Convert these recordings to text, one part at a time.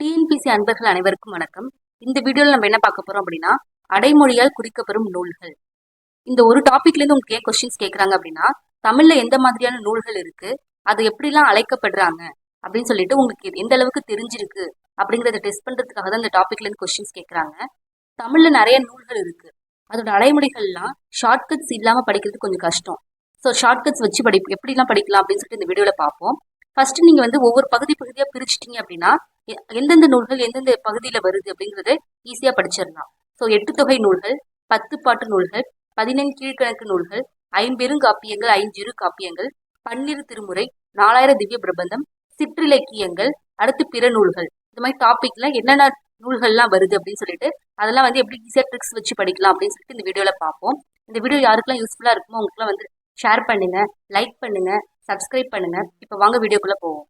TNPSC அன்பர்கள் அனைவருக்கும் வணக்கம். இந்த வீடியோவில் நம்ம என்ன பார்க்க போறோம் அப்படின்னா அடைமொழியால் குறிக்கப்பெறும் நூல்கள். இந்த ஒரு டாபிக்ல இருந்து உங்களுக்கு ஏன் கொஸ்டின்ஸ் கேட்குறாங்க அப்படின்னா தமிழ்ல எந்த மாதிரியான நூல்கள் இருக்கு அது எப்படிலாம் அழைக்கப்படுறாங்க அப்படின்னு சொல்லிட்டு உங்களுக்கு எந்த அளவுக்கு தெரிஞ்சிருக்கு அப்படிங்கிறத டெஸ்ட் பண்றதுக்காக தான் இந்த டாபிக்ல இருந்து கொஸ்டின்ஸ் கேட்குறாங்க தமிழ்ல நிறைய நூல்கள் இருக்கு. அதோட அடைமொழிகள்லாம் ஷார்ட்கட்ஸ் இல்லாம படிக்கிறது கொஞ்சம் கஷ்டம். ஸோ ஷார்ட்கட்ஸ் வச்சு படி எப்படிலாம் படிக்கலாம் அப்படின்னு சொல்லிட்டு இந்த வீடியோவில் பார்ப்போம். ஃபர்ஸ்ட் நீங்க வந்து ஒவ்வொரு பகுதி பகுதியா பிரிச்சிட்டீங்க அப்படின்னா எ- எந்தெந்த நூல்கள் எந்தெந்த பகுதியில வருது அப்படிங்கறத ஈஸியா படிச்சிடலாம். ஸோ எட்டு தொகை நூல்கள் பத்து பாட்டு நூல்கள் பதினெண் கீழ்கணக்கு நூல்கள் ஐம்பெருங்காப்பியங்கள் ஐஞ்சிறு காப்பியங்கள் பன்னிரு திருமுறை நாலாயிரம் திவ்ய பிரபந்தம் சிற்றிலக்கியங்கள் அடுத்து பிற நூல்கள். இந்த மாதிரி டாபிக்ல என்னென்ன நூல்கள்லாம் வருது அப்படின்னு சொல்லிட்டு அதெல்லாம் வந்து எப்படி ஈஸியா ட்ரிக்ஸ் வச்சு படிக்கலாம் அப்படின்னு சொல்லிட்டு இந்த வீடியோல பார்ப்போம். இந்த வீடியோ யாருக்கெல்லாம் யூஸ்ஃபுல்லா இருக்குமோ அவங்களுக்குலாம் வந்து ஷேர் பண்ணுங்க லைக் பண்ணுங்க. சப்ஸ்கிரைப் பண்ணுங்க. இப்போ வாங்க வீடியோக்குள்ளே போவோம்.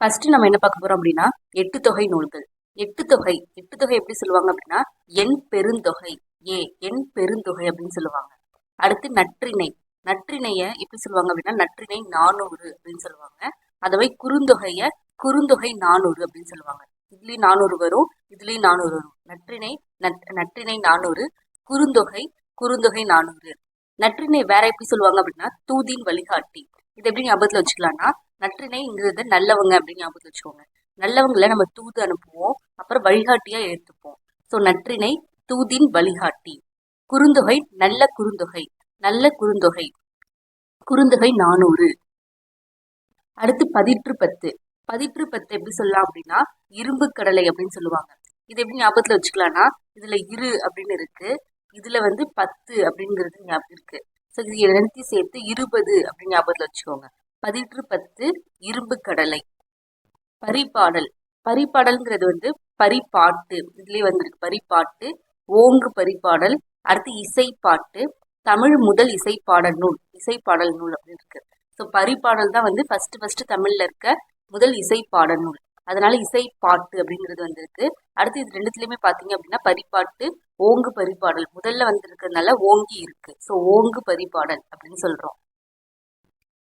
ஃபர்ஸ்ட் நம்ம என்ன பார்க்க போறோம் அப்படின்னா எட்டு தொகை நூல்கள். எட்டு தொகை. எட்டு தொகை எப்படி சொல்லுவாங்க அப்படின்னா எண் பெருந்தொகை. ஏ எண் பெருந்தொகை அப்படின்னு சொல்லுவாங்க. அடுத்து நற்றிணை. நற்றிணையை எப்படி சொல்லுவாங்க அப்படின்னா நற்றிணை நானூறு அப்படின்னு சொல்லுவாங்க. அதுவே குறுந்தொகைய குறுந்தொகை நானூறு அப்படின்னு சொல்லுவாங்க. இதுலயும் நானூறு வரும் இதுலயும் நானூறு வரும். நற்றிணை நட் நற்றிணை நானூறு குறுந்தொகை குறுந்தொகை நானூறு. நற்றிணை வேற எப்படி சொல்லுவாங்க அப்படின்னா தூதின் வழிகாட்டி. இது எப்படி ஞாபகத்துல வச்சுக்கலாம்னா நற்றிணைங்கிறது நல்லவங்க அப்படின்னு ஞாபகத்துல வச்சுக்கோங்க. நல்லவங்களை நம்ம தூது அனுப்புவோம் அப்புறம் வழிகாட்டியா எடுத்துப்போம் ஸோ நற்றிணை தூதின் வழிகாட்டி. குறுந்தொகை நல்ல குறுந்தொகை நல்ல குறுந்தொகை. குறுந்தொகை நானூறு. அடுத்து பதிற்று பத்து. பதிற்று பத்து எப்படி சொல்லலாம் அப்படின்னா இரும்பு கடலை அப்படின்னு சொல்லுவாங்க. இது எப்படி ஞாபகத்துல வச்சுக்கலாம்னா இதுல இரு அப்படின்னு இருக்கு. இதுல வந்து பத்து அப்படிங்கிறது ஞாபகம் இருக்கு. ஸோ இது ரெண்டுத்தையும் சேர்த்து இருபது அப்படின்னு ஞாபகத்துல வச்சுக்கோங்க. பதிற்று பத்து இரும்பு கடலை. பரிபாடல் பரிபாடல்ங்கிறது வந்து பரிபாட்டு இதுலயே வந்திருக்கு. பரிபாட்டு ஓங்கு பரிபாடல் அடுத்து இசைப்பாட்டு தமிழ் முதல் இசைப்பாடல் நூல் இசைப்பாடல் நூல் அப்படின்னு இருக்கு. ஸோ பரிபாடல் தான் வந்து ஃபர்ஸ்ட் ஃபர்ஸ்ட் தமிழ்ல இருக்க முதல் இசைப்பாடல் நூல். அதனால இசைப்பாட்டு அப்படிங்கிறது வந்திருக்கு. அடுத்து இது ரெண்டுத்துலயுமே பாத்தீங்க அப்படின்னா பரிபாட்டு ஓங்கு பரிபாடல். முதல்ல வந்திருக்கிறதுனால ஓங்கி இருக்கு. ஸோ ஓங்கு பரிபாடல் அப்படின்னு சொல்றோம்.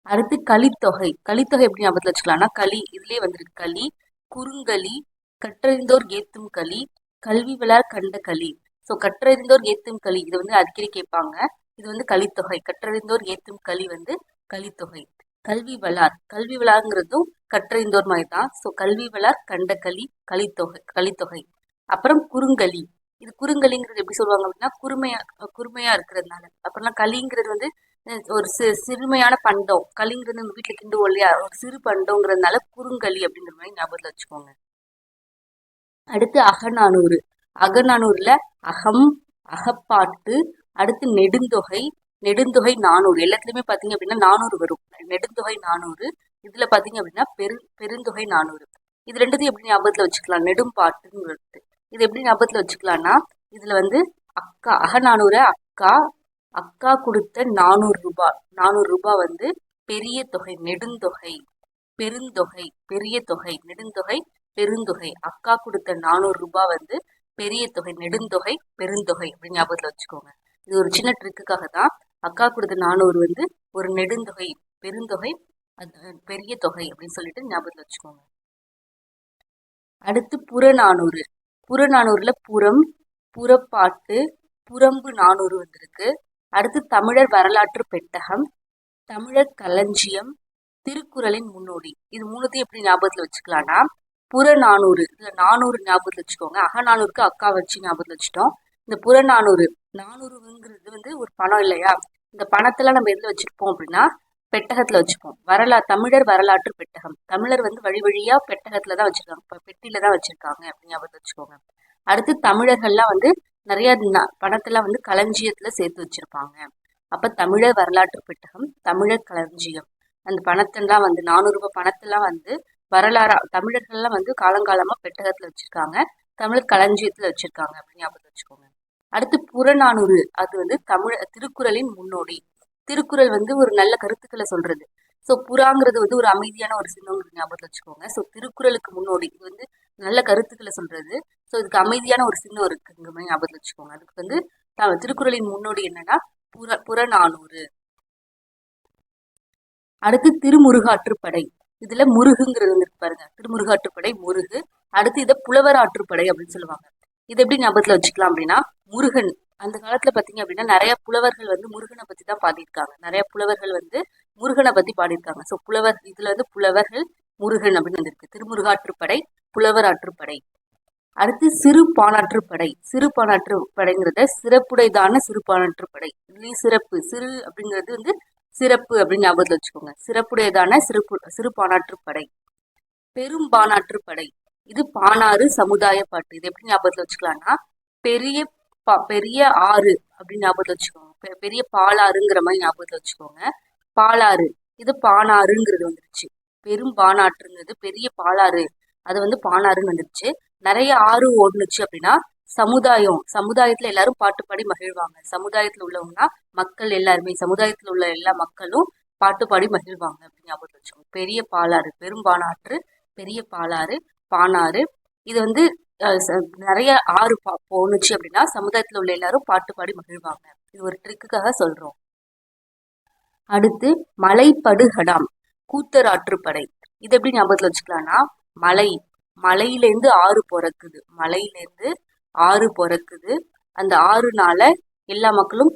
அடுத்து கலித்தொகை கலித்தொகை எப்படி ஞாபகத்தில் வச்சுக்கலாம்னா களி இதுலேயே வந்திருக்கு களி குறுங்களி கற்றறிந்தோர் ஏத்தும் களி கல்வி விழார் கண்ட களி. ஸோ கற்றறிந்தோர் ஏத்தும் களி இது வந்து அடிக்கடி கேட்பாங்க. இது வந்து கலித்தொகை கற்றறிந்தோர் ஏத்தும் களி வந்து கலித்தொகை கல்வி வளார் கல்வி விழாங்கிறதும் கற்றறிந்தோர் மாதிரி தான் ஸோ கல்வி வளார் கண்ட களி கலித்தொகை கலித்தொகை அப்புறம் குறுங்களி. இது குறுங்கலிங்கிறது எப்படி சொல்லுவாங்க அப்படின்னா குறுமையா குறுமையா இருக்கிறதுனால. அப்புறம் களிங்கிறது வந்து ஒரு சி சிறுமையான பண்டம். களிங்கிறது நம்ம வீட்டில் கிண்டுவோம் இல்லையா? ஒரு சிறு பண்டங்கிறதுனால குறுங்கலி அப்படிங்கிற மாதிரி ஞாபகத்தில் வச்சுக்கோங்க. அடுத்து அகநானூறு. அகநானூறுல அகம் அகப்பாட்டு அடுத்து நெடுந்தொகை நெடுந்தொகை நானூறு. எல்லாத்துலயுமே பாத்தீங்க அப்படின்னா நானூறு வரும். நெடுந்தொகை நானூறு. இதுல பாத்தீங்க அப்படின்னா பெரு பெருந்தொகை நானூறு. இது ரெண்டுத்தையும் எப்படி ஞாபகத்துல வச்சுக்கலாம்? நெடும்பாட்டுங்கிறது. இது எப்படி ஞாபகத்துல வச்சுக்கலான்னா இதில் வந்து அக்கா அகநானூறு அக்கா அக்கா கொடுத்த நானூறு ரூபாய் நானூறு ரூபாய் வந்து பெரிய தொகை நெடுந்தொகை பெருந்தொகை பெரிய தொகை நெடுந்தொகை பெருந்தொகை. அக்கா கொடுத்த நானூறு ரூபாய் வந்து பெரிய தொகை நெடுந்தொகை பெருந்தொகை அப்படின்னு ஞாபகத்துல வச்சுக்கோங்க. இது ஒரு சின்ன ட்ரிக்குக்காக தான். அக்கா கொடுத்த நானூறு வந்து ஒரு நெடுந்தொகை பெருந்தொகை அது பெரிய தொகை அப்படின்னு சொல்லிட்டு ஞாபகத்தில் வச்சுக்கோங்க. அடுத்து புறநானூறு. புறநானூரில் புறம் புறப்பாட்டு புறம்பு நானூறு வந்திருக்கு. அடுத்து தமிழர் வரலாற்று பெட்டகம் தமிழர் களஞ்சியம் திருக்குறளின் முன்னோடி. இது மூணுத்தையும் எப்படி ஞாபகத்தில் வச்சுக்கலாம்னா புறநானூறு இதில் நானூறு ஞாபகத்தில் வச்சுக்கோங்க. அகநானூறுக்கு அக்கா வச்சு ஞாபகத்தில் வச்சுட்டோம். இந்த புறநானூறு நானூறுங்கிறது வந்து ஒரு பணம் இல்லையா? இந்த பணத்தெல்லாம் நம்ம எதில் வச்சுருப்போம் அப்படின்னா பெட்டகத்துல வச்சுப்போம். வரலா தமிழர் வரலாற்று பெட்டகம். தமிழர் வந்து வழி வழியா பெட்டகத்துல தான் வச்சிருக்காங்க. இப்போ பெட்டியில் தான் வச்சிருக்காங்க அப்படின்னு ஞாபகத்துல வச்சுக்கோங்க. அடுத்து தமிழர்கள்லாம் வந்து நிறைய பணத்தெல்லாம் வந்து களஞ்சியத்துல சேர்த்து வச்சிருப்பாங்க. அப்ப தமிழர் வரலாற்று பெட்டகம் தமிழர் களஞ்சியம். அந்த பணத்தெல்லாம் வந்து நானூறு ரூபாய் பணத்தெல்லாம் வந்து வரலாறா தமிழர்கள்லாம் வந்து காலங்காலமா பெட்டகத்துல வச்சிருக்காங்க. தமிழர் களஞ்சியத்துல வச்சிருக்காங்க அப்படின்னு ஞாபகத்துல வச்சுக்கோங்க. அடுத்து புறநானூறு அது வந்து தமிழ் திருக்குறளின் முன்னோடி. திருக்குறள் வந்து ஒரு நல்ல கருத்துக்களை சொல்றது. ஸோ புறாங்கிறது வந்து ஒரு அமைதியான ஒரு சின்னங்கிறது ஞாபகத்தில் வச்சுக்கோங்க. ஸோ திருக்குறளுக்கு முன்னோடி இது வந்து நல்ல கருத்துக்களை சொல்றது. ஸோ இதுக்கு அமைதியான ஒரு சின்னம் இருக்குங்க மாதிரி வச்சுக்கோங்க. அதுக்கு வந்து திருக்குறளின் முன்னோடி என்னன்னா புற புறநானூறு. அடுத்து திருமுருகாற்றுப்படை. இதுல முருகுங்கிறது வந்து பாருங்க. திருமுருகாற்றுப்படை முருகு. அடுத்து இதை புலவர் ஆற்றுப்படை அப்படின்னு சொல்லுவாங்க. இது எப்படி ஞாபகத்துல வச்சுக்கலாம் அப்படின்னா முருகன் அந்த காலத்துல பாத்தீங்க அப்படின்னா நிறைய புலவர்கள் வந்து முருகனை பத்தி தான் பாடியிருக்காங்க. நிறைய புலவர்கள் வந்து முருகனை பத்தி பாடியிருக்காங்க. ஸோ புலவர் இதுல வந்து புலவர்கள் முருகன் அப்படின்னு வந்திருக்கு. திருமுருகாற்றுப்படை புலவர் ஆற்றுப்படை அடுத்து சிறு பானாற்றுப்படை சிறு பானாற்றுப்படைங்கிறத சிறப்புடையதான சிறு பானாற்றுப்படை இதுலயும் சிறப்பு சிறு அப்படிங்கிறது வந்து சிறப்பு அப்படின்னு ஞாபகத்தில் வச்சுக்கோங்க. சிறப்புடையதான சிறு சிறு பானாற்றுப்படை பெரும் பானாற்றுப்படை இது பானாறு சமுதாய பாட்டு. இது எப்படி ஞாபகத்தில் வச்சுக்கலாம்னா பெரிய பா பெரிய ஆறு அப்படின்னு ஞாபகத்தில் வச்சுக்கோங்க. பெ- பெரிய பாலாறுங்கிற மாதிரி ஞாபகத்தில் வச்சுக்கோங்க. பாலாறு இது பானாறுங்கிறது வந்துருச்சு. பெரும் பானாற்றுங்கிறது பெரிய பாலாறு. அது வந்து பானாறுன்னு வந்துருச்சு. நிறைய ஆறு ஓடுனுச்சு அப்படின்னா சமுதாயம் சமுதாயத்துல எல்லாரும் பாட்டு பாடி மகிழ்வாங்க. சமுதாயத்துல உள்ளவங்கன்னா மக்கள் எல்லாருமே சமுதாயத்துல உள்ள எல்லா மக்களும் பாட்டு பாடி மகிழ்வாங்க அப்படின்னு ஞாபகத்தில் வச்சுக்கோங்க. பெரிய பாலாறு பெரும் பானாற்று பெரிய பாலாறு பானாறு இது வந்து நிறைய ஆறு பா போணுச்சு அப்படின்னா சமுதாயத்தில் உள்ள எல்லாரும் பாட்டு பாடி மகிழ்வாங்க. இது ஒரு ட்ரிக்குக்காக சொல்றோம். அடுத்து மலைப்படுகடாம் கூத்தர் ஆற்றுப்படை இது எப்படி ஞாபகத்தில் வச்சுக்கலாம்னா மலை மலையிலேருந்து ஆறு பிறக்குது. மலையிலேருந்து ஆறு பிறக்குது. அந்த ஆறுனால எல்லா மக்களும்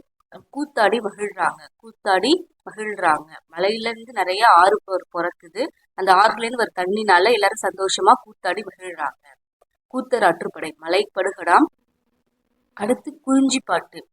கூத்தாடி மகிழ்றாங்க. கூத்தாடி மகிழ்றாங்க. மலையிலேருந்து நிறைய ஆறு பிறக்குது. அந்த ஆறுலேருந்து வர தண்ணினால எல்லாரும் சந்தோஷமா கூத்தாடி மகிழ்றாங்க. கூத்தர் ஆற்றுப்படை மலைப்படுகடாம். அடுத்து குறிஞ்சி பாட்டு.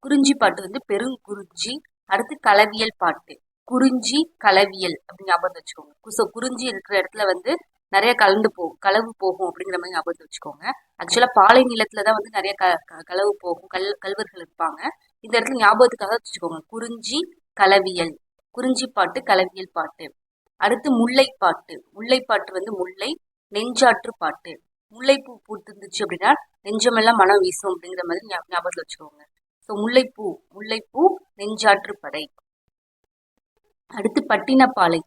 குறிஞ்சி பாட்டு வந்து பெருங்குறிஞ்சி அடுத்து கலவியல் பாட்டு. குறிஞ்சி கலவியல் அப்படின்னு ஞாபகத்தை வச்சுக்கோங்க. குசோ குறிஞ்சி இருக்கிற இடத்துல வந்து நிறைய கலந்து போகும் களவு போகும் அப்படிங்கிற மாதிரி ஞாபகத்தை வச்சுக்கோங்க. ஆக்சுவலாக பாலை நிலத்துல தான் வந்து நிறைய க க- களவு போகும். கல் கல்வர்கள் இருப்பாங்க. இந்த இடத்துல ஞாபகத்துக்காக வச்சுக்கோங்க. குறிஞ்சி கலவியல். குறிஞ்சி பாட்டு கலவியல் பாட்டு. அடுத்து முல்லைப்பாட்டு. முல்லைப்பாட்டு வந்து முல்லை நெஞ்சாற்று பாட்டு. முல்லைப்பூ பூத்துருந்துச்சு அப்படின்னா நெஞ்சமெல்லாம் மனம் வீசும் அப்படிங்கிற மாதிரி ஞாபகத்தில் ஞாபகத்துல வச்சுக்கோங்க. ஸோ முல்லைப்பூ முல்லைப்பூ நெஞ்சாற்று படை. அடுத்து பட்டினப்பாலை.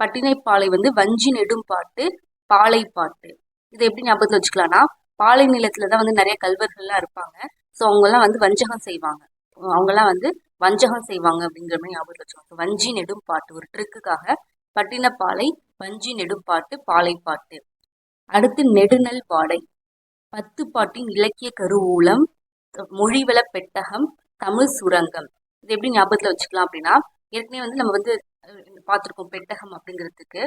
பட்டினைப்பாலை வந்து வஞ்சி நெடும் பாட்டு பாலை பாட்டு. இதை எப்படி ஞாபகத்தில் வச்சுக்கலாம்னா பாலை நிலத்துல தான் வந்து நிறைய கல்வர்கள்லாம் இருப்பாங்க. ஸோ அவங்கெல்லாம் வந்து வஞ்சகம் செய்வாங்க. அவங்கெல்லாம் வந்து வஞ்சகம் செய்வாங்க அப்படிங்கிற மாதிரி ஞாபகத்தில் வச்சுக்கோங்க. வஞ்சி நெடும் பாட்டு ஒரு ட்ரிக்குக்காக பட்டினப்பாலை வஞ்சி நெடும் பாட்டு பாலை பாட்டு. அடுத்து நெடுநல் வாடை. பத்து பாட்டின் இலக்கிய கருவூலம் மொழிவள பெட்டகம் தமிழ் சுரங்கம். இது எப்படி ஞாபகத்துல வச்சுக்கலாம் அப்படின்னா ஏற்கனவே வந்து நம்ம வந்து பார்த்துருக்கோம் பெட்டகம் அப்படிங்கிறதுக்கு.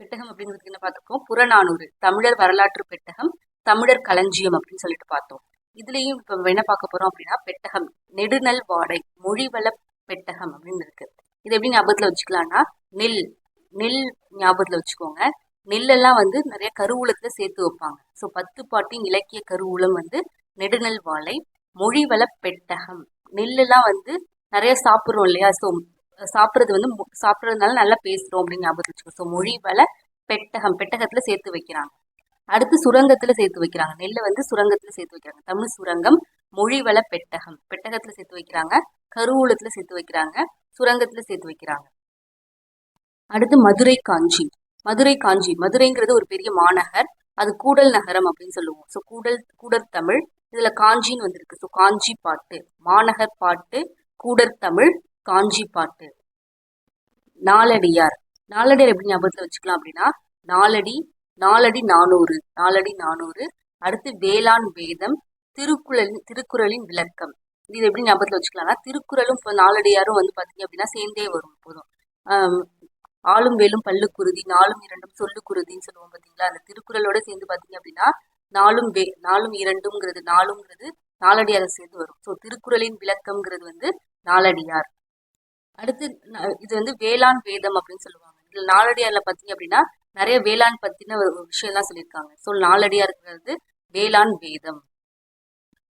பெட்டகம் அப்படிங்கிறதுக்கு என்ன பார்த்துருக்கோம்? புறநானூறு தமிழர் வரலாற்று பெட்டகம் தமிழர் களஞ்சியம் அப்படின்னு சொல்லிட்டு பார்த்தோம். இதுலயும் இப்ப என்ன பார்க்க போறோம் அப்படின்னா பெட்டகம் நெடுநல் வாடை மொழிவள பெட்டகம் அப்படின்னு இருக்கு. இது எப்படி ஞாபகத்துல வச்சுக்கலாம்னா நெல் நெல் ஞாபகத்துல வச்சுக்கோங்க. நெல்லெல்லாம் வந்து நிறைய கருவூலத்துல சேர்த்து வைப்பாங்க. ஸோ பத்து பாட்டின் இலக்கிய கருவூலம் வந்து நெடுநெல் வாழை மொழிவள பெட்டகம். நெல்லெல்லாம் வந்து நிறைய சாப்பிட்றோம் இல்லையா? ஸோ சாப்பிட்றது வந்து மு- சாப்பிட்றதுனால நல்லா பேசுறோம் அப்படின்னு ஞாபகம் வச்சுக்கோ. ஸோ மொழிவள பெட்டகம் பெட்டகத்துல சேர்த்து வைக்கிறாங்க. அடுத்து சுரங்கத்துல சேர்த்து வைக்கிறாங்க. நெல்லை வந்து சுரங்கத்துல சேர்த்து வைக்கிறாங்க. தமிழ் சுரங்கம் மொழிவள பெட்டகம். பெட்டகத்துல சேர்த்து வைக்கிறாங்க. கருவூலத்துல சேர்த்து வைக்கிறாங்க. சுரங்கத்துல சேர்த்து வைக்கிறாங்க. அடுத்து மதுரை காஞ்சி. மதுரை காஞ்சி. மதுரைங்கிறது ஒரு பெரிய மாநகர். அது கூடல் நகரம் அப்படின்னு சொல்லுவோம். ஸோ கூடல் கூடல் தமிழ். இதுல காஞ்சின்னு வந்திருக்கு. ஸோ காஞ்சி பாட்டு. மாநகர் பாட்டு கூடற் தமிழ் காஞ்சி பாட்டு. நாலடியார். நாலடியார் எப்படி ஞாபகத்தில் வச்சுக்கலாம் அப்படின்னா நாலடி நாலடி நானூறு நாலடி நானூறு. அடுத்து வேளாண் வேதம் திருக்குறளின் திருக்குறளின் விளக்கம். இது எப்படி ஞாபகத்தில் வச்சுக்கலாம்னா திருக்குறளும் இப்போ நாலடியாரும் வந்து பார்த்தீங்க அப்படின்னா சேர்ந்தே வரும் போதும். ஆளும் வேலும் பல்லு குருதி இரண்டும் சொல்லு குருதின்னு சொல்லுவோம் பாத்தீங்களா? அந்த திருக்குறளோட சேர்ந்து பாத்தீங்க அப்படின்னா நாலும் வே நாலும் இரண்டும்ங்கிறது நாளுங்கிறது நாலடியார சேர்ந்து வரும். ஸோ திருக்குறளின் விளக்கம்ங்கிறது வந்து நாலடியார் அடுத்து இது வந்து வேளாண் வேதம் அப்படின்னு சொல்லுவாங்க. இதுல நாலடியார்ல பாத்தீங்க அப்படின்னா நிறைய வேளாண் பத்தின விஷயம்லாம் சொல்லியிருக்காங்க. ஸோ நாலடியாருங்கிறது வேளாண் வேதம்.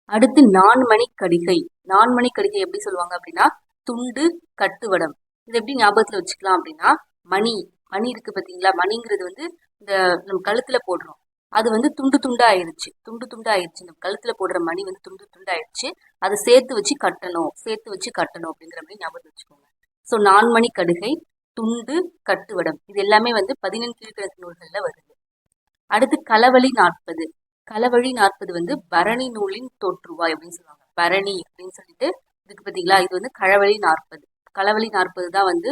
அடுத்து நான்மணி கடிகை. நான்மணி கடிகை எப்படி சொல்லுவாங்க அப்படின்னா துண்டு கட்டுவடம். இது எப்படி ஞாபகத்துல வச்சுக்கலாம் அப்படின்னா மணி மணி இருக்கு பாத்தீங்களா? மணிங்கிறது வந்து இந்த நம்ம கழுத்துல போடுறோம். அது வந்து துண்டு துண்டா ஆயிருச்சு. துண்டு துண்டா ஆயிருச்சு. நம்ம கழுத்துல போடுற மணி வந்து துண்டு துண்டா ஆயிருச்சு. அதை சேர்த்து வச்சு கட்டணும். சேர்த்து வச்சு கட்டணும் அப்படிங்கிற மாதிரி ஞாபகம் வச்சுக்கோங்க. ஸோ நான்மணி கடுகை துண்டு கட்டுவடம். இது எல்லாமே வந்து பதினெண் கீழ்கிழக்கு நூல்களில் வருது. அடுத்து களவழி நாற்பது. களவழி நாற்பது வந்து பரணி நூலின் தோற்றுவாய் அப்படின்னு சொல்லுவாங்க. பரணி அப்படின்னு சொல்லிட்டு இதுக்கு பார்த்தீங்களா இது வந்து களவழி நாற்பது. களவழி நாற்பது தான் வந்து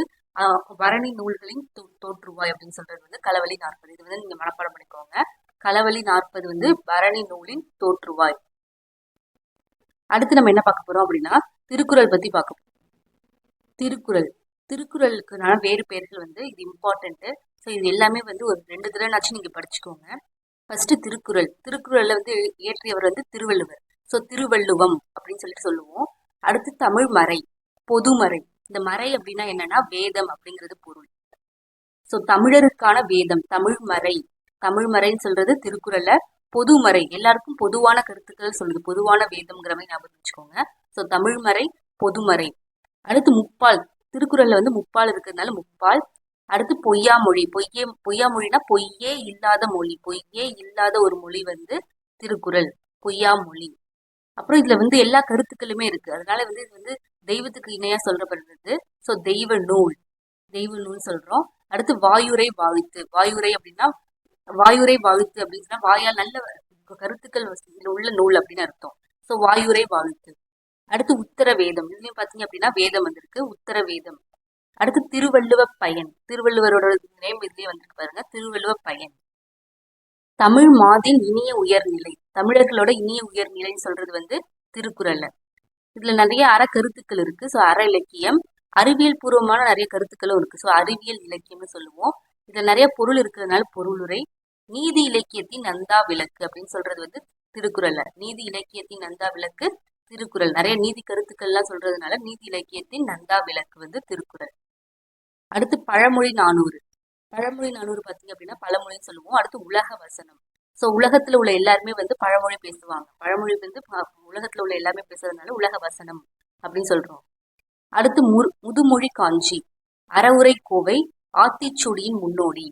பரணி நூல்களின் தோ- தோற்றுவாய் அப்படின்னு சொல்றது வந்து களவழி நாற்பது. இது வந்து நீங்க மனப்பாடம் பண்ணிக்கோங்க. களவழி நாற்பது வந்து பரணி நூலின் தோற்றுவாய். அடுத்து நம்ம என்ன பார்க்க போறோம் அப்படின்னா திருக்குறள் பத்தி பார்க்க போறோம். திருக்குறள். திருக்குறளுக்குனால வேறு பெயர்கள் வந்து இது இம்பார்ட்டன்ட்டு ஸோ இது எல்லாமே வந்து ஒரு ரெண்டு தடவைனாச்சும் நீங்கள் படிச்சுக்கோங்க. ஃபர்ஸ்ட் திருக்குறள். திருக்குறளில் வந்து இயற்றியவர் வந்து திருவள்ளுவர். ஸோ திருவள்ளுவம் அப்படின்னு சொல்லிட்டு சொல்லுவோம். அடுத்து தமிழ் மறை பொதுமறை. இந்த மறை அப்படின்னா என்னன்னா வேதம் அப்படிங்கிறது பொருள். ஸோ தமிழருக்கான வேதம் தமிழ் மறை. தமிழ் மறைன்னு சொல்றது திருக்குறள்ல பொதுமறை எல்லாருக்கும் பொதுவான கருத்துக்கள் சொல்லுது. பொதுவான வேதம்ங்கிற மாதிரி ஞாபகம் வச்சுக்கோங்க. ஸோ தமிழ் மறை பொதுமறை அடுத்து முப்பால். திருக்குறள்ல வந்து முப்பால் இருக்கிறதுனால முப்பால். அடுத்து பொய்யா மொழி. பொய்யே பொய்யா மொழினா பொய்யே இல்லாத மொழி. பொய்யே இல்லாத ஒரு மொழி வந்து திருக்குறள். பொய்யா மொழி. அப்புறம் இதுல வந்து எல்லா கருத்துக்களுமே இருக்கு. அதனால வந்து இது வந்து தெய்வத்துக்கு இணையா சொல்றப்படுறது ஸோ தெய்வ நூல். தெய்வ நூல் சொல்றோம். அடுத்து வாயுரை வாழ்த்து வாயுரை அப்படின்னா வாயுரை வாழ்த்து அப்படின்னு சொன்னா வாயால் நல்ல கருத்துக்கள் வசதியில் உள்ள நூல் அப்படின்னு அர்த்தம். ஸோ வாயுரை வாழ்த்து அடுத்து உத்தர வேதம் இதுலயும் பாத்தீங்க அப்படின்னா வேதம் வந்திருக்கு. உத்தர வேதம் அடுத்து திருவள்ளுவ பயன். திருவள்ளுவரோட நேம் இதுலயே வந்திருக்கு பாருங்க. திருவள்ளுவ பயன். தமிழ் மாதின் இனிய உயர்நிலை. தமிழர்களோட இனிய உயர்நிலைன்னு சொல்றது வந்து திருக்குறள். இதுல நிறைய அற கருத்துக்கள் இருக்கு. ஸோ அற இலக்கியம் அறிவியல் பூர்வமான நிறைய கருத்துக்களும் இருக்கு. ஸோ அறிவியல் இலக்கியம்னு சொல்லுவோம். இதுல நிறைய பொருள் இருக்கிறதுனால பொருளுரை. நீதி இலக்கியத்தின் நந்தா விளக்கு அப்படின்னு சொல்றது வந்து திருக்குறள்ல. நீதி இலக்கியத்தின் நந்தா விளக்கு திருக்குறள். நிறைய நீதி கருத்துக்கள்லாம் சொல்றதுனால நீதி இலக்கியத்தின் நந்தா விளக்கு வந்து திருக்குறள். அடுத்து பழமொழி நானூறு. பழமொழி நானூறு பார்த்தீங்க அப்படின்னா பழமொழின்னு சொல்லுவோம். அடுத்து உலக வசனம். ஸோ உலகத்தில் உள்ள எல்லாருமே வந்து பழமொழி பேசுவாங்க. பழமொழி வந்து உலகத்தில் உள்ள எல்லாமே பேசுறதுனால உலக வசனம் அப்படின்னு சொல்றோம். அடுத்து மு முதுமொழி காஞ்சி அறவுரை கோவை ஆத்திச்சூடியின் முன்னோடி.